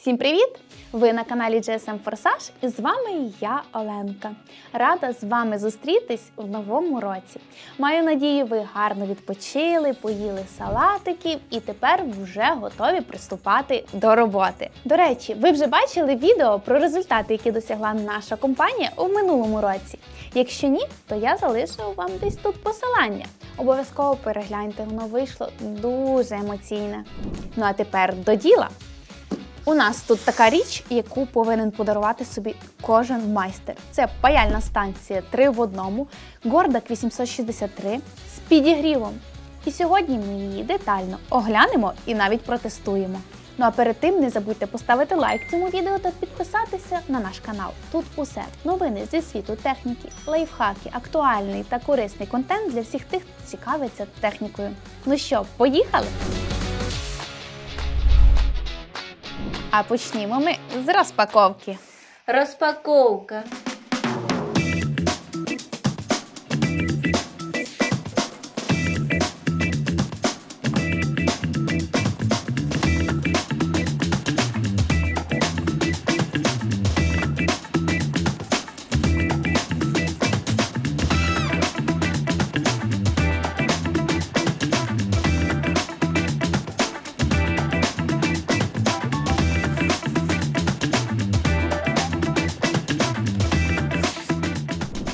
Всім привіт! Ви на каналі GSM Форсаж і з вами я, Оленка. Рада з вами зустрітись в новому році. Маю надію, ви гарно відпочили, поїли салатиків і тепер вже готові приступати до роботи. До речі, ви вже бачили відео про результати, які досягла наша компанія у минулому році. Якщо ні, то я залишу вам десь тут посилання. Обов'язково перегляньте, воно вийшло дуже емоційне. Ну а тепер до діла. У нас тут така річ, яку повинен подарувати собі кожен майстер. Це паяльна станція 3 в одному, Гордак 863 з підігрівом. І сьогодні ми її детально оглянемо і навіть протестуємо. Ну а перед тим не забудьте поставити лайк цьому відео та підписатися на наш канал. Тут усе новини зі світу техніки, лайфхаки, актуальний та корисний контент для всіх тих, хто цікавиться технікою. Ну що, поїхали? А почнімо ми з розпаковки. Розпаковка.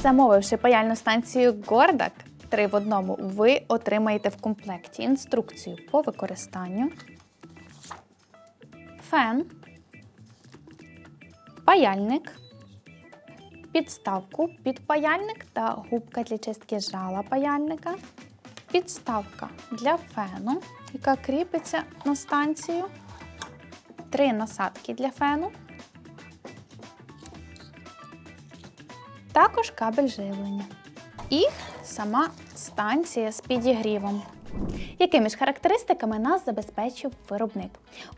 Замовивши паяльну станцію Гордак 3 в одному, ви отримаєте в комплекті інструкцію по використанню, фен, паяльник, підставку під паяльник та губка для чистки жала паяльника, підставка для фену, яка кріпиться на станцію, три насадки для фену. Також кабель живлення і сама станція з підігрівом. Якими ж характеристиками нас забезпечив виробник?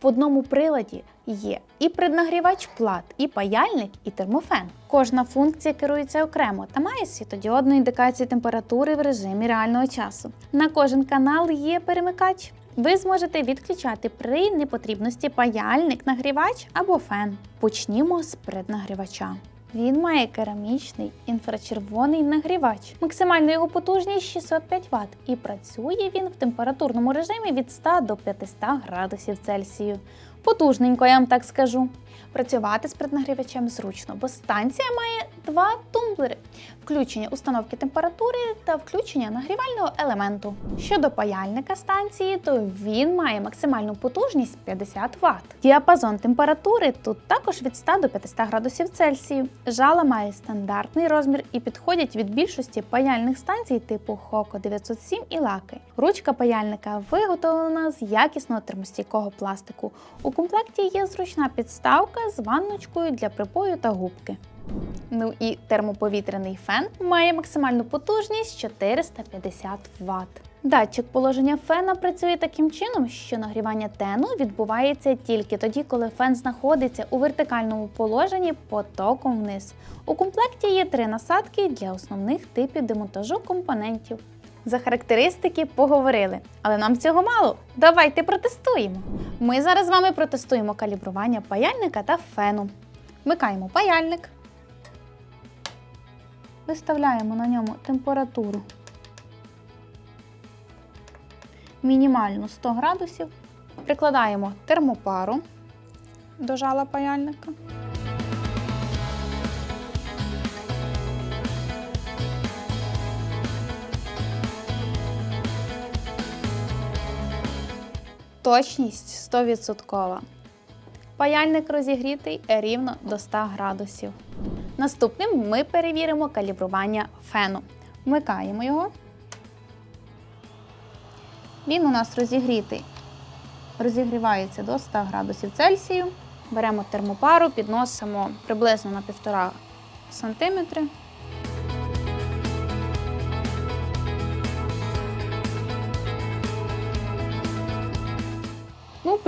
В одному приладі є і преднагрівач плат, і паяльник, і термофен. Кожна функція керується окремо та має світодіодну індикацію температури в режимі реального часу. На кожен канал є перемикач. Ви зможете відключати при непотрібності паяльник, нагрівач або фен. Почнімо з преднагрівача. Він має керамічний інфрачервоний нагрівач. Максимальна його потужність 605 Вт і працює він в температурному режимі від 100 до 500 градусів Цельсію. Потужненько, я вам так скажу. Працювати з преднагрівачем зручно, бо станція має два тумблери: включення установки температури та включення нагрівального елементу. Щодо паяльника станції, то він має максимальну потужність 50 Вт. Діапазон температури тут також від 100 до 500 градусів Цельсію. Жала має стандартний розмір і підходять від більшості паяльних станцій типу Хоко 907 і лаки. Ручка паяльника виготовлена з якісного термостійкого пластику. У комплекті є зручна підставка з ванночкою для припою та губки. Ну і термоповітряний фен має максимальну потужність 450 Вт. Датчик положення фена працює таким чином, що нагрівання тену відбувається тільки тоді, коли фен знаходиться у вертикальному положенні потоком вниз. У комплекті є три насадки для основних типів демонтажу компонентів. За характеристики поговорили, але нам цього мало. Давайте протестуємо. Ми зараз з вами протестуємо калібрування паяльника та фену. Вмикаємо паяльник. Виставляємо на ньому температуру мінімальну 100 градусів. Прикладаємо термопару до жала паяльника. Точність 100%. Паяльник розігрітий рівно до 100 градусів. Наступним ми перевіримо калібрування фену. Вмикаємо його. Він у нас розігрітий. Розігрівається до 100 градусів Цельсію. Беремо термопару, підносимо приблизно на 1,5 см.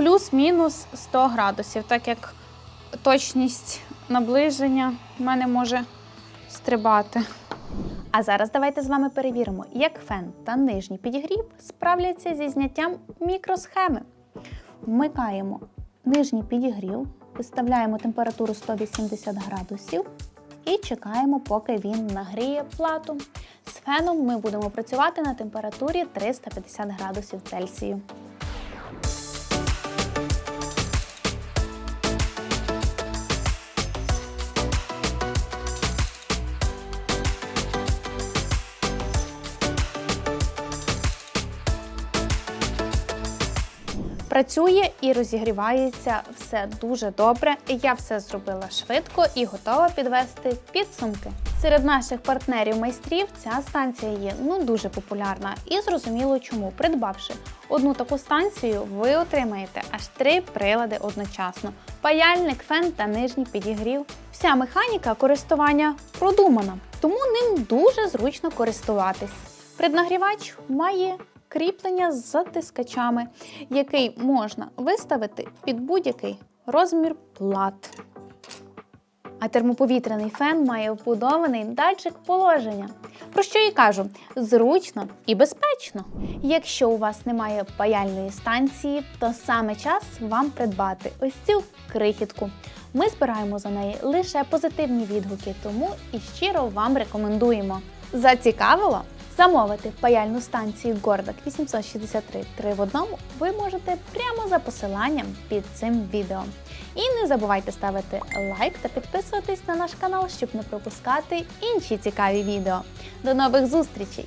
Плюс-мінус 100 градусів, так як точність наближення в мене може стрибати. А зараз давайте з вами перевіримо, як фен та нижній підігрів справляться зі зняттям мікросхеми. Вмикаємо нижній підігрів, Виставляємо температуру 180 градусів і чекаємо, поки він нагріє плату. З феном ми будемо працювати на температурі 350 градусів Цельсію. Працює і розігрівається все дуже добре. Я все зробила швидко і готова підвести підсумки. Серед наших партнерів-майстрів ця станція є ну дуже популярна і зрозуміло чому. Придбавши одну таку станцію, ви отримаєте аж три прилади одночасно: паяльник, фен та нижній підігрів. Вся механіка користування продумана, тому ним дуже зручно користуватись. Преднагрівач має кріплення з затискачами, який можна виставити під будь-який розмір плат. А термоповітряний фен має вбудований датчик положення. Про що і кажу, зручно і безпечно. Якщо у вас немає паяльної станції, то саме час вам придбати ось цю крихітку. Ми збираємо за неї лише позитивні відгуки, тому і щиро вам рекомендуємо. Зацікавило? Замовити паяльну станцію Гордак 863 3 в одному ви можете прямо за посиланням під цим відео. І не забувайте ставити лайк та підписуватись на наш канал, щоб не пропускати інші цікаві відео. До нових зустрічей!